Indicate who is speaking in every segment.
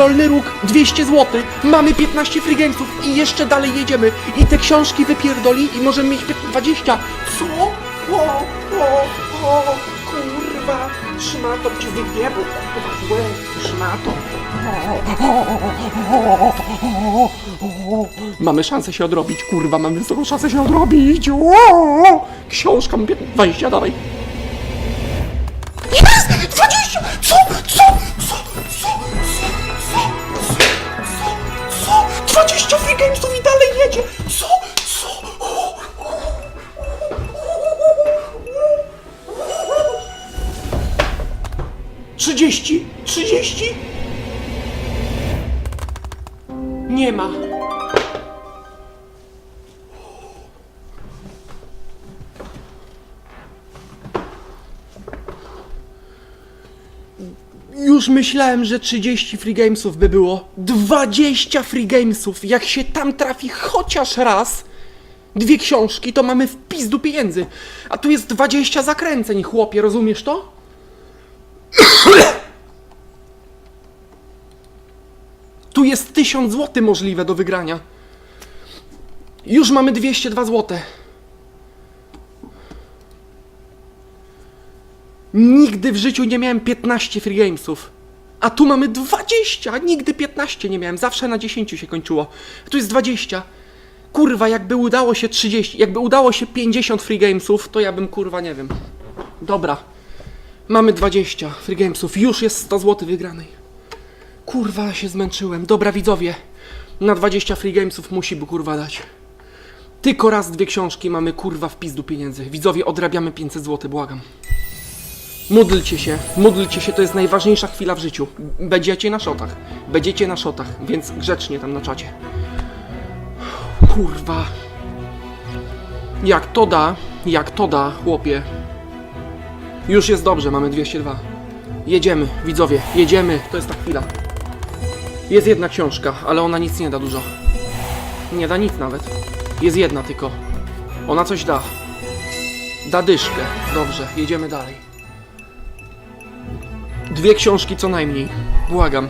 Speaker 1: dolny róg 200 zł. Mamy 15 free gamesów i jeszcze dalej jedziemy. I te książki wypierdoli i możemy mieć 20. Co? O, o, o, kurwa. Szmato cię wyjebał, kurwa, łeb, szmato. Mamy szansę się odrobić, kurwa, mamy wysoką szansę się odrobić. O, książka, mam 20, dawaj. Gamesów i dalej jedzie! Co? Co? Trzydzieści? Trzydzieści? Nie ma. Już myślałem, że 30 free gamesów by było. 20 free gamesów! Jak się tam trafi chociaż raz dwie książki, to mamy w pizdu pieniędzy. A tu jest 20 zakręceń, chłopie, rozumiesz to? Tu jest 1000 zł możliwe do wygrania. Już mamy 202 zł. Nigdy w życiu nie miałem 15 free gamesów. A tu mamy 20! Nigdy 15 nie miałem, zawsze na 10 się kończyło. Tu jest 20. Kurwa, jakby udało się 30, jakby udało się 50 free gamesów, to ja bym kurwa nie wiem. Dobra. Mamy 20 free gamesów, już jest 100 zł wygranej. Kurwa, się zmęczyłem. Dobra, widzowie. Na 20 free gamesów musi by kurwa dać. Tylko raz dwie książki mamy kurwa w pizdu pieniędzy. Widzowie, odrabiamy 500 zł, błagam. Módlcie się, módlcie się, to jest najważniejsza chwila w życiu. Będziecie na szotach, będziecie na szotach, więc grzecznie tam na czacie. Kurwa. Jak to da, jak to da, chłopie. Już jest dobrze, mamy 202. Jedziemy, widzowie, jedziemy, to jest ta chwila. Jest jedna książka, ale ona nic nie da dużo. Nie da nic nawet. Jest jedna tylko. Ona coś da. Da dyszkę. Dobrze, jedziemy dalej. Dwie książki co najmniej. Błagam.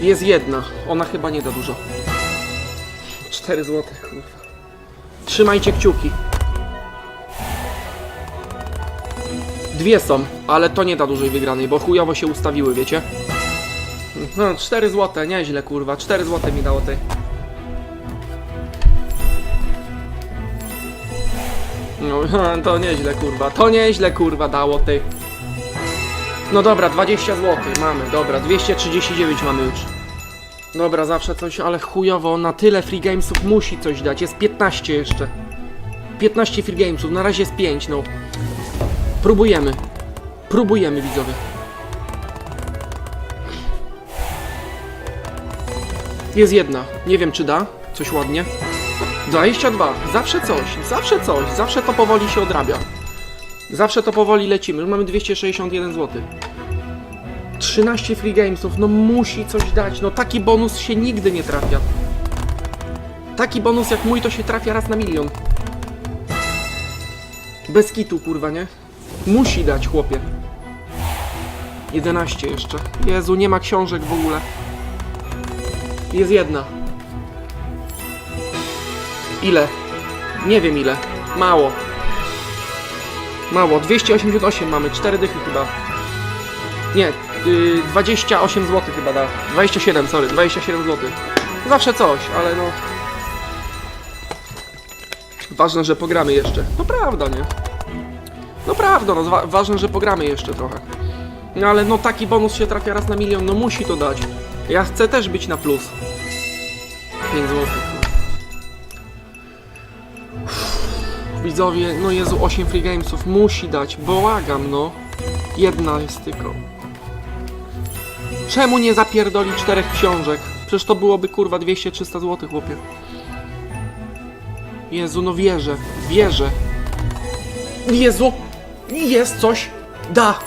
Speaker 1: Jest jedna. Ona chyba nie da dużo. 4 zł, kurwa. Trzymajcie kciuki. Dwie są, ale to nie da dużej wygranej, bo chujowo się ustawiły, wiecie? No, 4 zł, nieźle kurwa. 4 zł mi dało tej. No, to nieźle kurwa. To nieźle kurwa dało tej. No dobra, 20 zł mamy, dobra, 239 mamy już. Dobra, zawsze coś, ale chujowo, na tyle free gamesów musi coś dać, jest 15 jeszcze. 15 free gamesów, na razie jest 5, no. Próbujemy. Próbujemy, widzowie. Jest jedna. Nie wiem, czy da. Coś ładnie. 22. Zawsze coś. Zawsze coś. Zawsze to powoli się odrabia. Zawsze to powoli lecimy. Już mamy 261 zł. 13 free gamesów. No musi coś dać. No taki bonus się nigdy nie trafia. Taki bonus jak mój to się trafia raz na milion. Bez kitu, kurwa, nie? Musi dać, chłopie. 11 jeszcze. Jezu, nie ma książek w ogóle. Jest jedna. Ile? Nie wiem ile. Mało. Mało. 288 mamy. 4 dychy chyba. Nie. Yy, 28 zł chyba da. 27, sorry. 27 zł. Zawsze coś, ale no... Ważne, że pogramy jeszcze. No prawda, nie? No prawda, no wa- ważne, że pogramy jeszcze trochę. No ale no taki bonus się trafia raz na milion, no musi to dać. Ja chcę też być na plus. 5 zł. Widzowie, no Jezu, 8 free gamesów musi dać, błagam no. Jedna jest tylko. Czemu nie zapierdoli czterech książek? Przecież to byłoby kurwa 200-300 zł, chłopie. Jezu, no wierzę, wierzę. Jezu, jest coś. Da.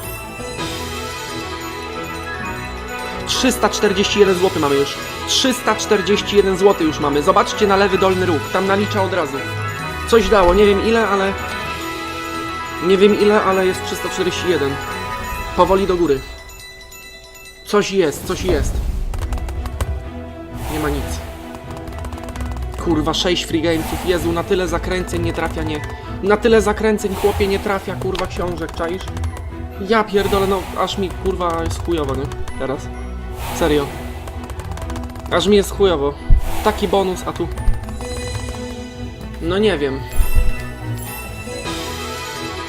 Speaker 1: 341 zł mamy już. 341 zł już mamy. Zobaczcie na lewy dolny róg. Tam nalicza od razu. Coś dało, nie wiem ile, ale... Nie wiem ile, ale jest 341. Powoli do góry. Coś jest, coś jest. Nie ma nic. Kurwa, 6 free gamesów. Jezu, na tyle zakręceń nie trafia, nie. Na tyle zakręceń, chłopie, nie trafia, kurwa, książek, czaisz? Ja pierdolę, no, aż mi, kurwa, jest chujowo, nie? Teraz. Serio. Aż mi jest chujowo. Taki bonus, a tu... No nie wiem.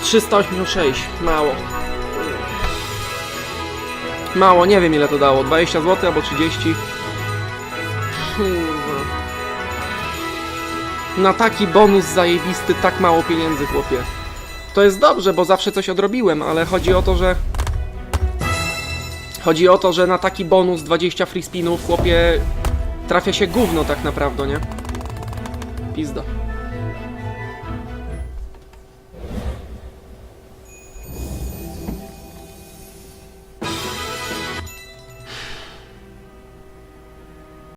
Speaker 1: 386, mało. Mało, nie wiem ile to dało. 20 zł albo 30. Kurwa. Na taki bonus zajebisty tak mało pieniędzy, chłopie. To jest dobrze, bo zawsze coś odrobiłem, ale chodzi o to, że... Chodzi o to, że na taki bonus 20 free spinów, chłopie, trafia się gówno tak naprawdę, nie? Pizda.